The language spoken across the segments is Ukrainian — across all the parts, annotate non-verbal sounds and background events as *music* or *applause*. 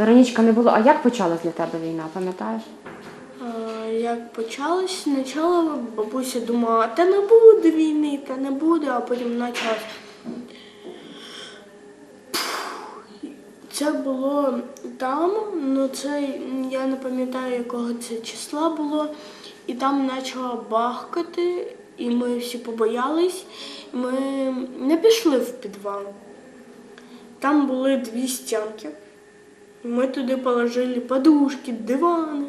Веронічка, не було. А як почалась для тебе війна, пам'ятаєш? Як почалось, спочатку бабуся думала, та не буде війни, та не буде, а потім почалось. Це було там, ну це я не пам'ятаю, якого це числа було. І там почало бахкати, і ми всі побоялись. Ми не пішли в підвал. Там були дві стінки. Ми туди положили подушки, дивани.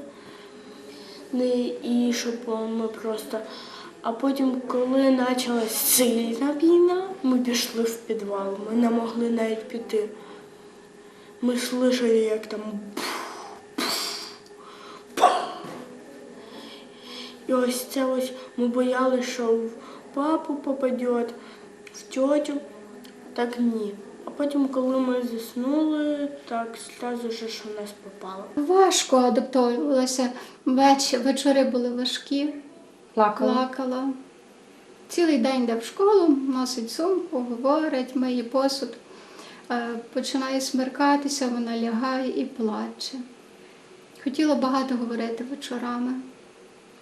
І щоб ми просто. А потім, коли почалась сильна війна, ми пішли в підвал. Ми не могли навіть піти. Ми слышали, як там. І ось це ось ми боялися, що в папу попаде, в тьотю. Так ні. А потім, коли ми заснули, так одразу ж що в нас попало. Важко адаптовувалася. Веч... Вечори були важкі, Плакала. плакала. Цілий день йде в школу, носить сумку, говорить, миє посуд. Е, Починає смеркатися, вона лягає і плаче. Хотіла багато говорити вечорами.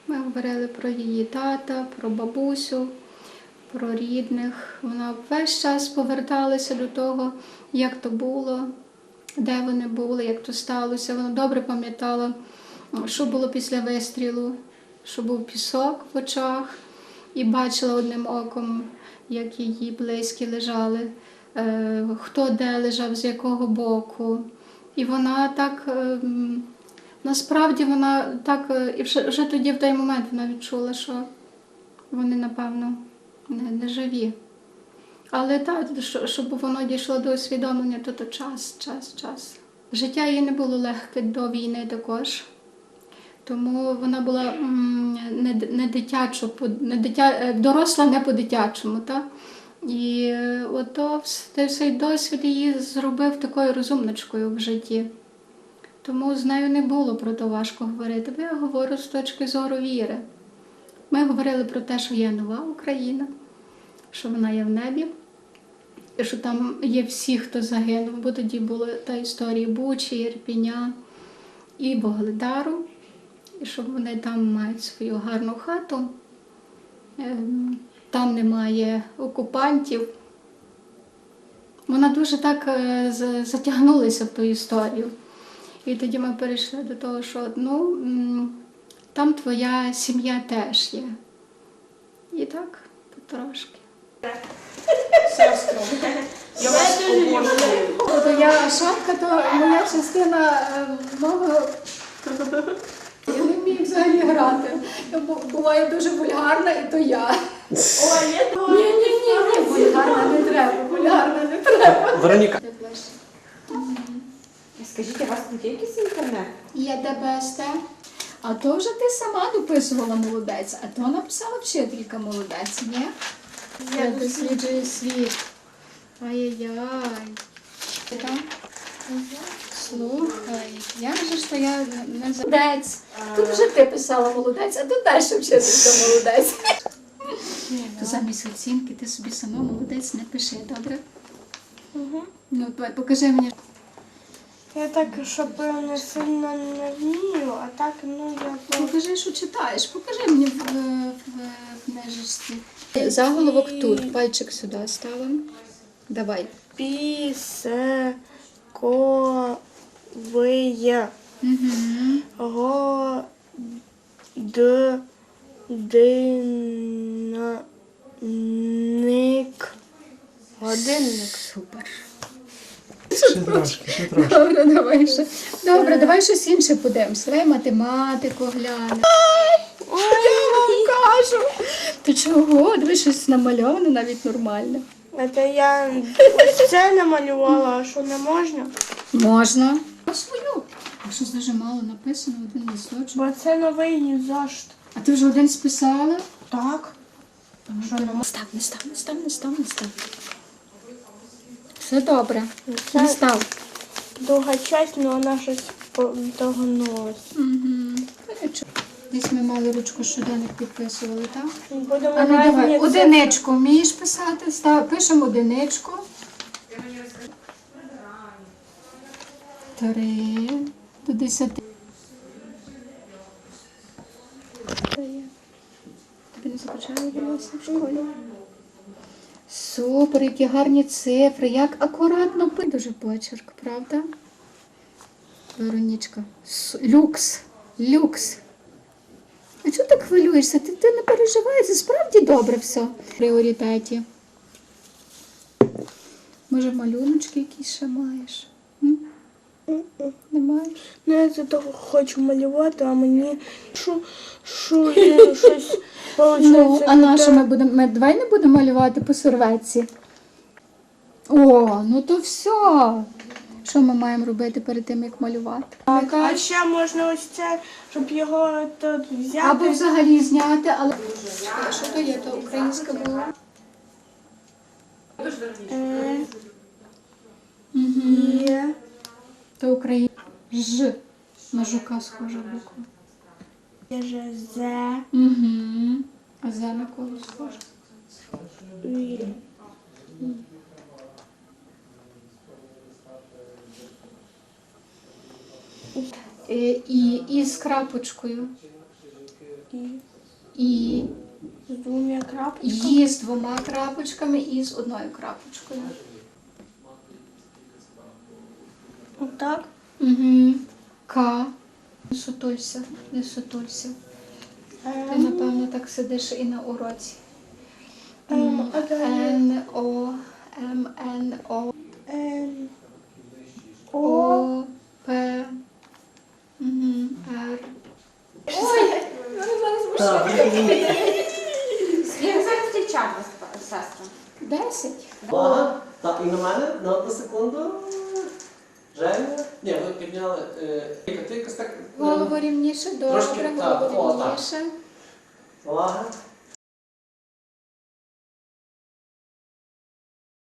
Ми говорили про її тата, про бабусю, про рідних. Вона весь час поверталася до того, як то було, де вони були, як то сталося. Вона добре пам'ятала, що було після вистрілу, що був пісок в очах, і бачила одним оком, як її близькі лежали, е, хто де лежав, з якого боку. І вона так. е, Насправді вона так, е, і вже тоді в той момент вона відчула, що вони, напевно, не, не живі. Але так, щоб воно дійшло до усвідомлення, то то час, час, час. Життя їй не було легке до війни також. Тому вона була не, не дитячо, не дитя, е, доросла не по-дитячому. Та? І е, ото цей досвід її зробив такою розумничкою в житті. Тому з нею не було про то важко говорити, бо я говорю з точки зору віри. Ми говорили про те, що є нова Україна, що вона є в небі, і що там є всі, хто загинув, бо тоді була та історія Бучі, Ірпіня і Богледару, і що вони там мають свою гарну хату, ем, там немає окупантів. Вона дуже так е, затягнулася в ту історію. І тоді ми перейшли до того, що ну, там твоя сім'я теж є. І так, потрошки. Я вас обожнюю. Тобто я шапка, то моя частина е, мого. Я не вмію взагалі грати. Я бу- буваю дуже вульгарна, і то я. Ой, я Ні, ні, ні, ні, вульгарна не треба, вульгарна не треба. Вероніка, Скажіть, у вас тут є якийсь інтернет? Є ДБСТ. А то вже ти сама дописувала молодець, а то написала вчителька молодець, ні? Я досліджую світ. Ай-яй-яй. Ти там? Слухай, як же ж то я не за- молодець. Тут вже ти писала молодець, а тут далі вчитися молодець. То замість оцінки ти собі сама молодець не пиши, добре? Ну, давай, покажи мені. Я так, щоб не сильно не вмію, а так, ну я. Покажи, що читаєш. Покажи мені в, в, в книжечці. Заголовок тут. Пальчик сюди ставимо. Давай. Пісековиє. Угу. Го д динник. Годинник. Супер. Ще трошки, ще трошки. Добре, давай ще. Добре, давай щось інше подивимося. Давай математику глянемо. Я вам кажу. Ти чого? Давай щось намальоване навіть нормальне. Це я ось це намалювала, а що не можна? Можна. А свою. А щось дуже мало написано, один листочок. Бо це новий зошит. А ти вже один списала? Так. Що не? Став, не став, не став, не став, не став. Все добре. Це- Не став. Друга часть, але вона щось догнулась. Угу. Десь ми мали ручку щоденник підписували, так? Будемо А ну давай, разні одиничку вмієш писати? Став, пишемо одиничку. Три до десяти. Тобі не заважає волосся в школі? Супер, які гарні цифри, як акуратно пи- Дуже почерк, правда? Веронічка. Люкс. Люкс. А чого так хвилюєшся? Ти, ти не переживай, це справді добре все. В пріоритеті. Може, малюночки якісь ще маєш? М? Не маєш? Ну, я за того хочу малювати, а мені що, що *laughs* я щось Ну, а на що ми будемо? Ми давай не будемо малювати по серветці. О, ну то все. Що ми маємо робити перед тим, як малювати? А ще можна ось це, щоб його тут взяти. Або взагалі зняти, але. Що то є? То українська була? Е, є. То українська. Ж. На жука схожа буква. Є же З. Угу. А за на кого схожа? і Е, І, і з крапочкою. І І з двома крапочками. Є з двома крапочками і з одною крапочкою. Отак. Угу. К. Не сутулься, не сутулься. Ти, напевно, так сидиш і на уроці. М. Н, О, М, Н, О, Н. О. О, П, угу. Р. Як зараз зустрічалися сестра? Десять. Увага. Так, і на мене на одну секунду. Женя. Ні, ви підняли. е, ти якось так. е, Голову рівніше, добре, голову рівніше. Увага.